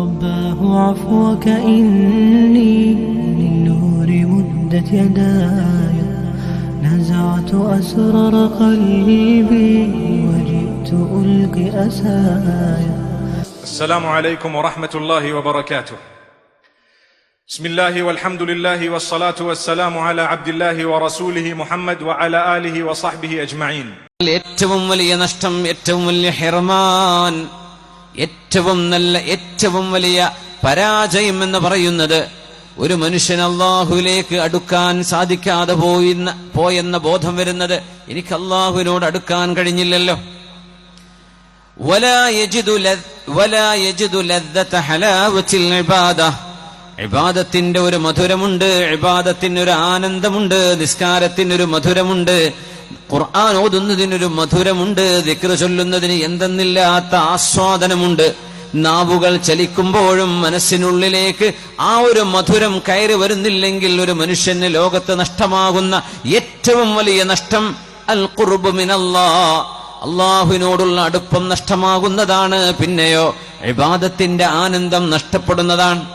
رباه عفوك إني للنور مدت يداي نزعت أسرار قلبي وجئت ألقي أسايا السلام عليكم ورحمة الله وبركاته. بسم الله والحمد لله والصلاة والسلام على عبد الله ورسوله محمد وعلى آله وصحبه أجمعين. ഏറ്റവും വലിയ നഷ്ടം ഏറ്റവും വലിയ ഹിർമാൻ ഏറ്റവും നല്ല ഏറ്റവും വലിയ പരാജയം എന്ന് പറയുന്നത് ഒരു മനുഷ്യൻ അള്ളാഹുവിലേക്ക് അടുക്കാൻ സാധിക്കാതെ പോയിന്ന പോയെന്ന ബോധം വരുന്നത് എനിക്ക് അള്ളാഹുവിനോട് അടുക്കാൻ കഴിഞ്ഞില്ലല്ലോ. ഇബാദത്തിന്റെ ഒരു മധുരമുണ്ട് ഇബാദത്തിന് ഒരു ആനന്ദമുണ്ട് നിസ്കാരത്തിന് ഒരു മധുരമുണ്ട് ഖുർആൻ ഓതുന്നതിനൊരു മധുരമുണ്ട് ദിക്ര ചൊല്ലുന്നതിന് എന്തെന്നില്ലാത്ത ആസ്വാദനമുണ്ട്. നാവുകൾ ചലിക്കുമ്പോഴും മനസ്സിനുള്ളിലേക്ക് ആ ഒരു മധുരം കയറി വരുന്നില്ലെങ്കിൽ ഒരു മനുഷ്യന് ലോകത്ത് നഷ്ടമാകുന്ന ഏറ്റവും വലിയ നഷ്ടം അൽ ഖുർബ് മിനല്ലാ. അള്ളാഹുവിനോടുള്ള അടുപ്പം നഷ്ടമാകുന്നതാണ് പിന്നെയോ വിവാദത്തിന്റെ ആനന്ദം നഷ്ടപ്പെടുന്നതാണ്.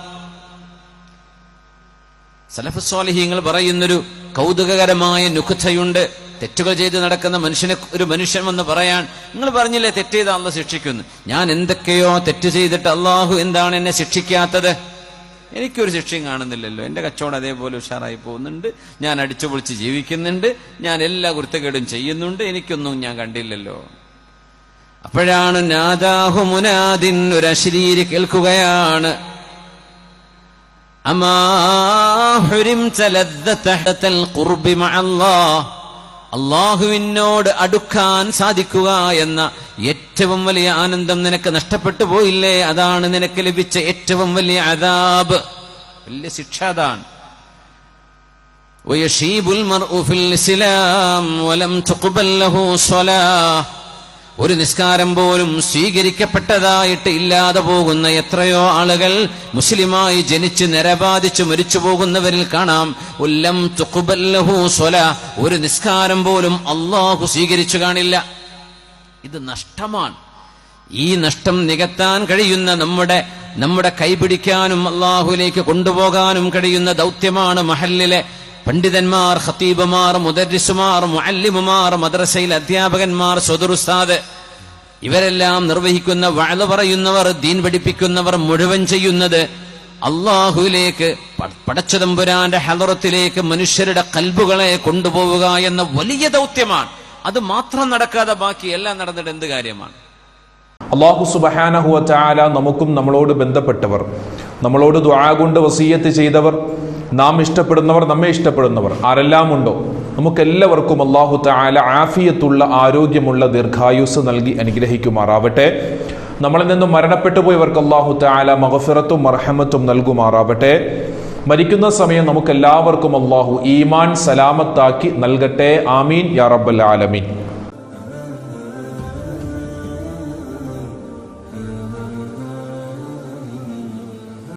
സലഫസ്വാലിഹീങ്ങൾ പറയുന്നൊരു കൗതുകകരമായ നുഖതയുണ്ട്. തെറ്റുകൾ ചെയ്ത് നടക്കുന്ന മനുഷ്യനെ ഒരു മനുഷ്യൻ എന്ന് പറയാൻ നിങ്ങൾ പറഞ്ഞില്ലേ തെറ്റ് ചെയ്ത അള്ളാഹ് ശിക്ഷിക്കുന്നു ഞാൻ എന്തൊക്കെയോ തെറ്റ് ചെയ്തിട്ട് അള്ളാഹു എന്താണ് എന്നെ ശിക്ഷിക്കാത്തത്? എനിക്കൊരു ശിക്ഷയും കാണുന്നില്ലല്ലോ. എന്റെ കച്ചവടം അതേപോലെ ഉഷാറായി പോകുന്നുണ്ട്. ഞാൻ അടിച്ചു പൊളിച്ച് ജീവിക്കുന്നുണ്ട്. ഞാൻ എല്ലാ കുരുത്തക്കേടും ചെയ്യുന്നുണ്ട്. എനിക്കൊന്നും ഞാൻ കണ്ടില്ലല്ലോ. അപ്പോഴാണ് നാദാഹു മുനാദിൻ ഒരു അശ്ലീരി കേൾക്കുകയാണ്. അമാ ഹുരിം ചലദ്ദ തഹ്തൽ ഖുർബി മഅല്ലാഹ്. അള്ളാഹുവിനോട് അടുക്കാൻ സാധിക്കുക എന്ന ഏറ്റവും വലിയ ആനന്ദം നിനക്ക് നഷ്ടപ്പെട്ടു പോയില്ലേ അതാണ് നിനക്ക് ലഭിച്ച ഏറ്റവും വലിയ അതാബ് വലിയ ശിക്ഷ അതാണ് ويشيب المرء في الإسلام ولم تقبل له صلاة ഒരു നിസ്കാരം പോലും സ്വീകരിക്കപ്പെട്ടതായിട്ട് ഇല്ലാതെ പോകുന്ന എത്രയോ ആളുകൾ മുസ്ലിമായി ജനിച്ച് നിരപാധിച്ച് മരിച്ചു പോകുന്നവരിൽ കാണാം. ഉല്ലം സ്വല. ഒരു നിസ്കാരം പോലും അള്ളാഹു സ്വീകരിച്ചു കാണില്ല. ഇത് നഷ്ടമാണ്. ഈ നഷ്ടം നികത്താൻ കഴിയുന്ന നമ്മുടെ നമ്മുടെ കൈപിടിക്കാനും അള്ളാഹുലേക്ക് കൊണ്ടുപോകാനും കഴിയുന്ന ദൗത്യമാണ് മഹല്ലിലെ പണ്ഡിതന്മാർ ഖത്തീബുമാർ മുദരിസുമാർ മുഅല്ലിമുമാർ മദ്രസയിൽ അധ്യാപകന്മാർ സ്വതുറുസ്താദ് ഇവരെല്ലാം നിർവഹിക്കുന്ന വഴ പറയുന്നവർ ദീൻ പഠിപ്പിക്കുന്നവർ മുഴുവൻ ചെയ്യുന്നത് അള്ളാഹുവിലേക്ക് പടച്ചതമ്പുരാന്റെ ഹലറത്തിലേക്ക് മനുഷ്യരുടെ കൽബുകളെ കൊണ്ടുപോവുക എന്ന വലിയ ദൗത്യമാണ്. അത് മാത്രം നടക്കാതെ ബാക്കി എല്ലാം നടന്നിട്ട് എന്ത് കാര്യമാണ്? അള്ളാഹു സുബഹാനഹുവ നമുക്കും നമ്മളോട് ബന്ധപ്പെട്ടവർ നമ്മളോട് ദ്വാ കൊണ്ട് വസീയത്ത് ചെയ്തവർ നാം ഇഷ്ടപ്പെടുന്നവർ നമ്മെ ഇഷ്ടപ്പെടുന്നവർ. ആരെല്ലാം ഉണ്ടോ നമുക്കെല്ലാവർക്കും അള്ളാഹു താല ആഫിയത്തുള്ള ആരോഗ്യമുള്ള ദീർഘായുസ് നൽകി അനുഗ്രഹിക്കുമാറാവട്ടെ. നമ്മളിൽ നിന്നും മരണപ്പെട്ടു പോയവർക്ക് അള്ളാഹു താല മഹഫിറത്തും മർഹമത്തും നൽകുമാറാവട്ടെ. മരിക്കുന്ന സമയം നമുക്കെല്ലാവർക്കും അള്ളാഹു ഈമാൻ സലാമത്താക്കി നൽകട്ടെ. ആമീൻ. യാ റബ്ബൽ ആലമീൻ.